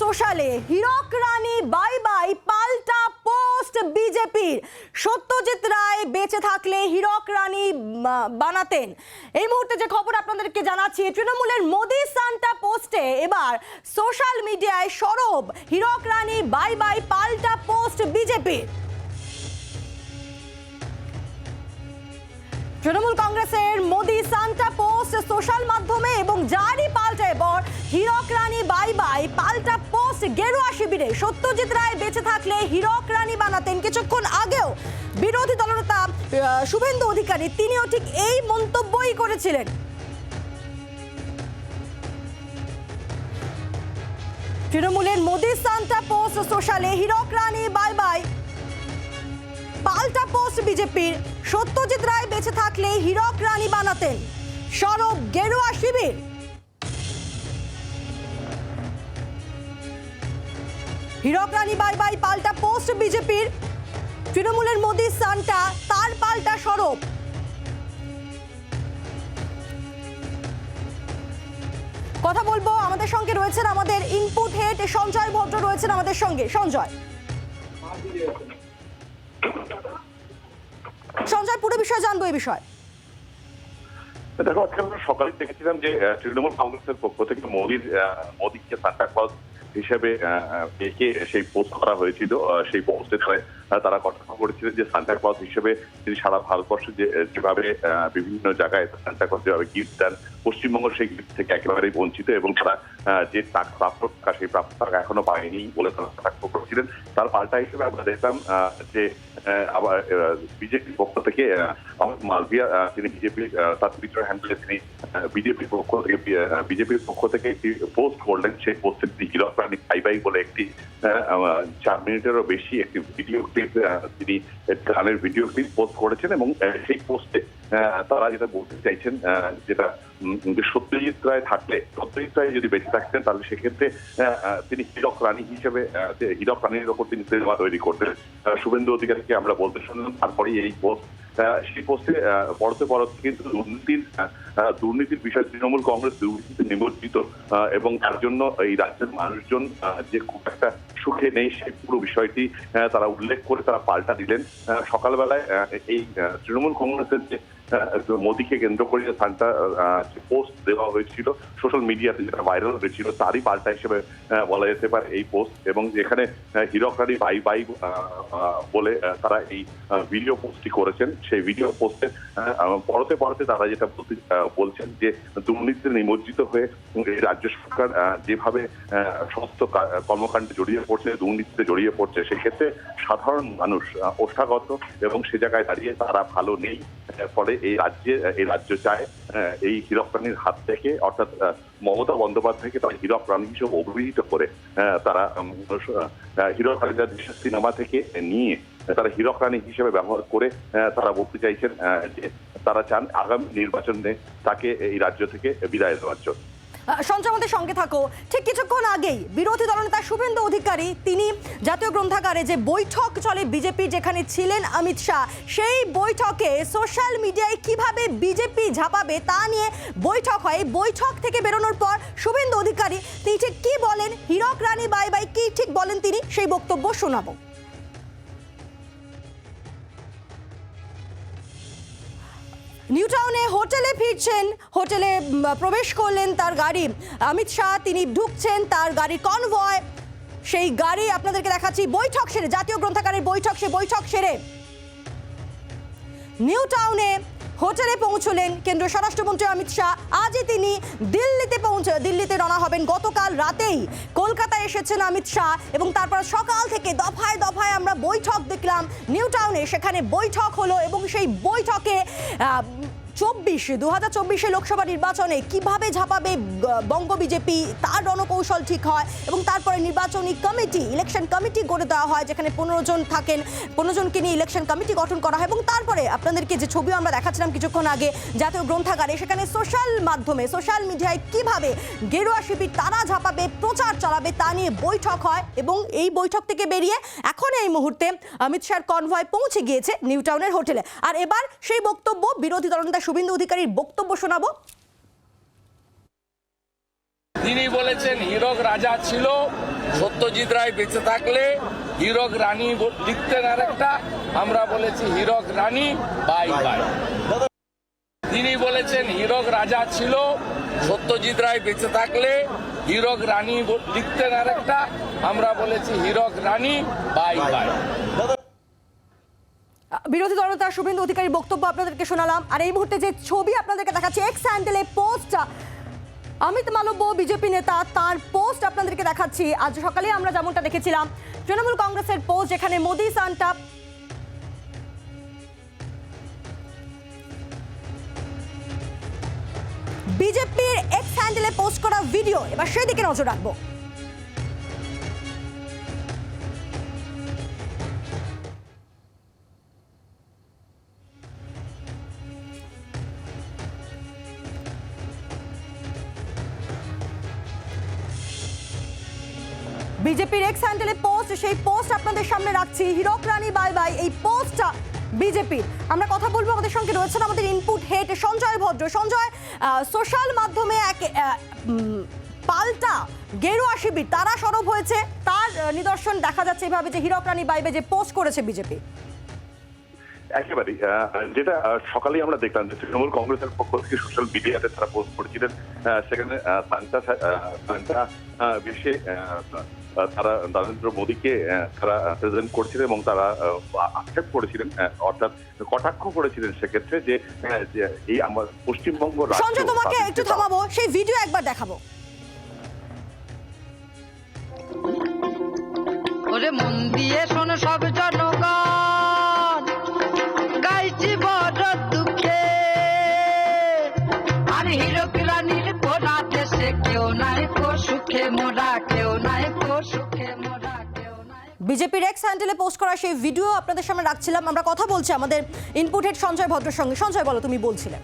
সোশ্যালে Hirak Rani bye bye পাল্টা post বিজেপির। সত্যজিৎ রায় বেঁচে থাকলে হীরক রানী বানাতেন। এই মুহূর্তে যে খবর আপনাদেরকে জানাচ্ছি, তৃণমূলের মোদি সান্টা পোস্টে এবার সোশ্যাল মিডিয়ায় সরব হীরক রানী বাই বাই পাল্টা পোস্ট বিজেপির তৃণমূল কংগ্রেসের মোদি সান্টা পোস্ট সোশ্যাল মাধ্যমে এবং যারই পাল্টা এবার হীরক রানী বাই বাই পাল্টা গেরুয়া শিবিরে। সত্যজিৎ রায় বেঁচে থাকলে হীরক রানী বানাতেন কিছুক্ষণ আগেও। বিরোধী দলনেতা শুভেন্দু অধিকারী, তিনিও ঠিক এই মন্তব্যই করেছিলেন। তৃণমূলের মোদি সান্টা পোস্ট সোশ্যালে, হীরক রানী, বাই বাই। পাল্টা পোস্ট বিজেপির, সত্যজিৎ রায় বেঁচে থাকলে হীরক রানী বানাতেন। সরব গেরুয়া শিবির। হীরক রানী বাই বাই পাল্টা পোস্ট বিজেপির। তৃণমূলের মোদি সান্টা, তার পাল্টা সরব। কথা বলব আমাদের সঙ্গে রয়েছেন আমাদের ইনপুট হেড সঞ্জয় ভদ্র, রয়েছেন আমাদের সঙ্গে। সঞ্জয়। সঞ্জয়, পুরো বিষয় জানব এই বিষয়। দেখো, আজকে আমরা সকালে দেখেছিলাম যে তৃণমূল কংগ্রেসের পক্ষ থেকে মোদির মোদিকে সান্টা ক্লজ হিসেবে একে সেই পোস্ট করা হয়েছিল সেই পোস্টে তারা কটাক্ষ করেছিলেন যে সান্তা ক্লজ হিসেবে তিনি সারা ভারতবর্ষে যেভাবে বিভিন্ন জায়গায় সান্তা ক্লজ যেভাবে গিফট দেন, পশ্চিমবঙ্গ সেই গিফট থেকে একেবারেই বঞ্চিত এবং তারা যে প্রাপ্ত টাকা সেই প্রাপ্ত টাকা এখনও পায়নি বলে তারা করেছিলেন। তার পাল্টা হিসেবে আমরা দেখলাম যে আবার বিজেপির পক্ষ থেকে অমিত মালভিয়া তিনি বিজেপি তার টুইটার হ্যান্ডেলে তিনি বিজেপির পক্ষ থেকে বিজেপির পক্ষ থেকে একটি পোস্ট করলেন। সেই পোস্টে তিনি হিরক রানী ভাই ভাই বলে একটি চার মিনিটেরও বেশি একটি ভিডিও ক্লিপ তিনি গানের ভিডিও ক্লিপ পোস্ট করেছেন এবং সেই পোস্টে তারা যেটা বলতে চাইছেন যেটা যে সত্যজিৎ রায় থাকলে সত্যজিৎ রায় যদি বেঁচে থাকতেন তাহলে সেক্ষেত্রে তিনি হীরক রানী হিসেবে হীরক রানীর ওপর তিনি সিনেমা তৈরি করতেন। শুভেন্দু অধিকারীকে আমরা বলতে শুনলাম তারপরেই এই পোস্ট সেই পোস্টে আহ, পরতে পরতে কিন্তু দুর্নীতির দুর্নীতির বিষয়ে তৃণমূল কংগ্রেস দুর্নীতিতে নিমজ্জিত এবং তার জন্য এই রাজ্যের মানুষজন যে খুব একটা সুখে নেই সেই পুরো বিষয়টি তারা উল্লেখ করে তারা পাল্টা দিলেন। সকালবেলায় এই তৃণমূল কংগ্রেসের যে মোদীকে কেন্দ্র করে যে সান্টা পোস্ট দেওয়া হয়েছিল সোশ্যাল মিডিয়াতে যেটা ভাইরাল হয়েছিল তারই পাল্টা হিসেবে বলা যেতে পারে এই পোস্ট এবং যেখানে আহ, হীরক রানী বাই বাই বলে তারা এই ভিডিও পোস্টটি করেছেন। সেই ভিডিও পোস্টে পড়তে পড়তে তারা যেটা বলছেন যে দুর্নীতিতে নিমজ্জিত হয়ে রাজ্য সরকার যেভাবে সমস্ত কর্মকাণ্ডে জড়িয়ে পড়ছে, দুর্নীতিতে জড়িয়ে পড়ছে, সেক্ষেত্রে সাধারণ মানুষ ওষ্ঠাগত এবং সে জায়গায় দাঁড়িয়ে তারা ভালো নেই। ফলে এই রাজ্যে এই রাজ্য চায় এই হীরক রানীর হাত থেকে, অর্থাৎ মমতা বন্দ্যোপাধ্যায়কে তারা হীরক রানী হিসেবে অভিহিত করে তারা হীরক দেশের সিনেমা থেকে নিয়ে, তারা হীরক রানী হিসেবে ব্যবহার করে তারা বলতে চাইছেন যে তারা চান আগামী নির্বাচনে তাকে এই রাজ্য থেকে বিদায় দেওয়ার জন্য। আমাদের সঙ্গে থাকো। ঠিক কিছুক্ষণ আগেই বিরোধী দলনেতা শুভেন্দু অধিকারী, তিনি জাতীয় গ্রন্থাগারে যে বৈঠক চলে বিজেপি যেখানে ছিলেন অমিত শাহ, সেই বৈঠকে সোশ্যাল মিডিয়ায় কীভাবে বিজেপি ঝাঁপাবে তা নিয়ে বৈঠক হয়। বৈঠক থেকে বেরোনোর পর শুভেন্দু অধিকারী, তিনি ঠিক কী বলেন? হীরক রানী বাই বাই, কী ঠিক বলেন তিনি? সেই বক্তব্য শোনাবো। নিউ টাউনে হোটেলে ফিরছেন, হোটেলে প্রবেশ করলেন তার গাড়ি। অমিত শাহ, তিনি ঢুকছেন তার গাড়ির কনভয় সেই গাড়ি আপনাদেরকে দেখাচ্ছি, বৈঠক সেরে, জাতীয় গ্রন্থাগারের বৈঠক, সে বৈঠক সেরে। নিউ টাউনে হোটেলে পৌঁছলেন কেন্দ্রীয় স্বরাষ্ট্রমন্ত্রী অমিত শাহ। আজই তিনি দিল্লিতে পৌঁছ, দিল্লিতে রওনা হবেন। গতকাল রাতেই কলকাতায় এসেছেন অমিত শাহ এবং তারপর সকাল থেকে দফায় দফায় আমরা বৈঠক দেখলাম নিউ টাউনে। সেখানে বৈঠক হলো এবং সেই বৈঠকে চব্বিশ দু হাজার চব্বিশে লোকসভা নির্বাচনে কীভাবে ঝাঁপাবে বঙ্গ বিজেপি? তার রণকৌশল ঠিক হয় এবং তারপরে নির্বাচনী কমিটি, ইলেকশন কমিটি গড়ে দেওয়া হয়, যেখানে পনেরো জন থাকেন। পনেরো জনকে নিয়ে ইলেকশন কমিটি গঠন করা হয় এবং তারপরে আপনাদেরকে যে ছবি আমরা দেখাচ্ছিলাম কিছুক্ষণ আগে, জাতীয় গ্রন্থাগারে, সেখানে সোশ্যাল মাধ্যমে, সোশ্যাল মিডিয়ায় কীভাবে গেরুয়া শিবির, তারা ঝাঁপাবে, প্রচার চালাবে, তা নিয়ে বৈঠক হয় এবং এই বৈঠক থেকে বেরিয়ে এখন এই মুহূর্তে অমিত শাহর কনভয় পৌঁছে গিয়েছে নিউ টাউনের হোটেলে। আর এবার সেই বক্তব্য বিরোধী দলনেতা শুভেন্দু অধিকারীর বক্তব্য শোনাবো। তিনি বলেছেন, হীরক রাজা ছিল, সত্যজিৎ রায় বেঁচে থাকলে হীরক রানী লিখতেন আরেকটা, আমরা বলেছি হীরক রানী, বাই বাই। তিনি বলেছেন, হীরক রাজা ছিল, সত্যজিৎ রায় বেঁচে থাকলে হীরক রানী লিখতেন আরেকটা, আমরা বলেছি হীরক রানী, বাই বাই। বিরোধী দলনেতা শুভেন্দু অধিকারীর বক্তব্য আপনাদেরকে শোনালাম। আর এই মুহূর্তে যে ছবি আপনাদেরকে দেখাচ্ছি এক্স হ্যান্ডেলে পোস্টটা অমিত মালব্য, বিজেপি নেতা, তার পোস্ট আপনাদেরকে দেখাচ্ছি। আজ সকালে আমরা যেমনটা দেখেছিলাম, তৃণমূল কংগ্রেসের পোস্ট যেখানে মোদি সান্টা বিজেপির এক্স হ্যান্ডেলে পোস্ট করা ভিডিও এবার সেদিকে নজর রাখব। বিজেপির এক্স হ্যান্ডেলে পোস্ট সেই পোস্ট আপনাদের সামনে রাখছি। হিরক রানী বাই বাই এই পোস্টটা বিজেপির। আমরা কথা বলব আমাদের সঙ্গে রয়েছেন আমাদের ইনপুট হেড সঞ্জয় ভদ্র। সঞ্জয় সোশ্যাল মাধ্যমে এক পাল্টা গেরুয়া শিবির তারা সরব হয়েছে। তার নিদর্শন দেখা যাচ্ছে এভাবে যে হিরক রানী বাইবে যে পোস্ট করেছে বিজেপি। একেবারেই যেটা সকালেই আমরা দেখলাম যে তৃণমূল কংগ্রেসের পক্ষ থেকে সোশ্যাল মিডিয়াতে তারা পোস্ট করেছিলেন। সেখানে আহ, সান্টা সা- আহ, সান্টা আহ, বেশে তারা নরেন্দ্র মোদীকে তারা প্রেজেন্ট করছিলেন এবং তারা আক্ষেপ করেছিলেন অর্থাৎ কটাক্ষ করেছিলেন সেক্ষেত্রে যে এই আমার পশ্চিমবঙ্গ রাজ্য সঞ্জয় তোমাকে একটু থামাবো সেই ভিডিও একবার দেখাবো। ওরে মন দিয়ে শোন সব জনগণ গাইছি বড় দুঃখে। আর হিরক রানীর কোনা দেশে কেউ নাই কো সুখে মোরা কেউ নাই বিজেপির এক্স হ্যান্ডেলে পোস্ট করা সেই ভিডিও আপনাদের সামনে রাখছিলাম। আমরা কথা বলছি আমাদের ইনপুট হেড সঞ্জয় ভদ্রের সঙ্গে। সঞ্জয় বলো তুমি বলছিলে।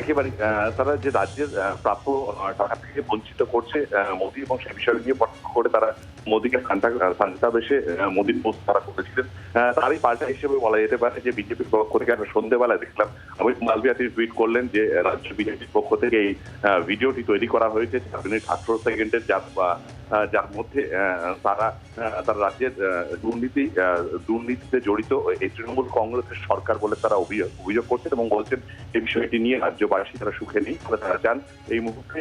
একেবারে তারা যে রাজ্যের প্রাপ্য টাকা থেকে বঞ্চিত করছে মোদী এবং সে বিষয় নিয়ে পটক করে তারা মোদীকে বেশে মোদীর পোস্ট তারা করেছিলেন। তারই পাল্টা হিসেবে বলা যেতে পারে যে বিজেপির পক্ষ থেকে আমরা সন্ধ্যেবেলা দেখলাম অমিত মালবিয়া তিনি টুইট করলেন যে রাজ্য বিজেপির পক্ষ থেকে এই ভিডিওটি তৈরি করা হয়েছে। মিনিট আঠারো সেকেন্ডের আহ, যার মধ্যে তারা তারা রাজ্যের দুর্নীতি দুর্নীতিতে জড়িত এই তৃণমূল কংগ্রেসের সরকার বলে তারা অভিযোগ অভিযোগ করছেন এবং বলছেন এই বিষয়টি নিয়ে রাজ্যবাসী তারা সুখে নেই। ফলে তারা চান এই মুহূর্তে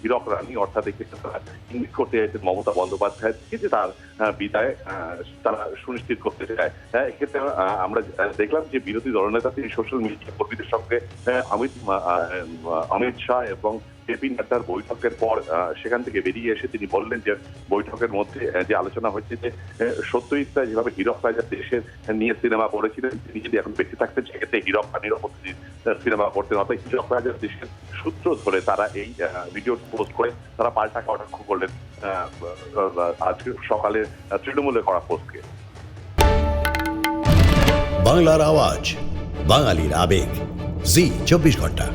হীরক রানী অর্থাৎ এক্ষেত্রে তারা ইঙ্গিত করতে চাইছেন মমতা বন্দ্যোপাধ্যায় থেকে যে তার বিদায় তারা সুনিশ্চিত করতে চায়। হ্যাঁ, এক্ষেত্রে আমরা দেখলাম যে বিরোধী দলনেতা তিনি সোশ্যাল মিডিয়া কর্মীদের সঙ্গে অমিত অমিত শাহ এবং জেপি নাড্ডার বৈঠকের পর সেখান থেকে বেরিয়ে এসে তিনি বললেন যে বৈঠকের মধ্যে যে আলোচনা হচ্ছে যে আহ, সত্যজিৎ রায় যেভাবে হীরক রাজা দেশের নিয়ে সিনেমা করেছিলেন তিনি যদি এখন বেঁচে থাকতেন সেক্ষেত্রে হীরক রানীর ওপর সিনেমা করতেন। অর্থাৎ হীরক রাজার দেশের সূত্র ধরে তারা এই ভিডিও পোস্ট করে তারা পাল্টা কটাক্ষ করলেন আজকে সকালে তৃণমূলে করা পোস্টকে। বাংলার আওয়াজ বাঙালির আবেগ। জি চব্বিশ ঘণ্টা।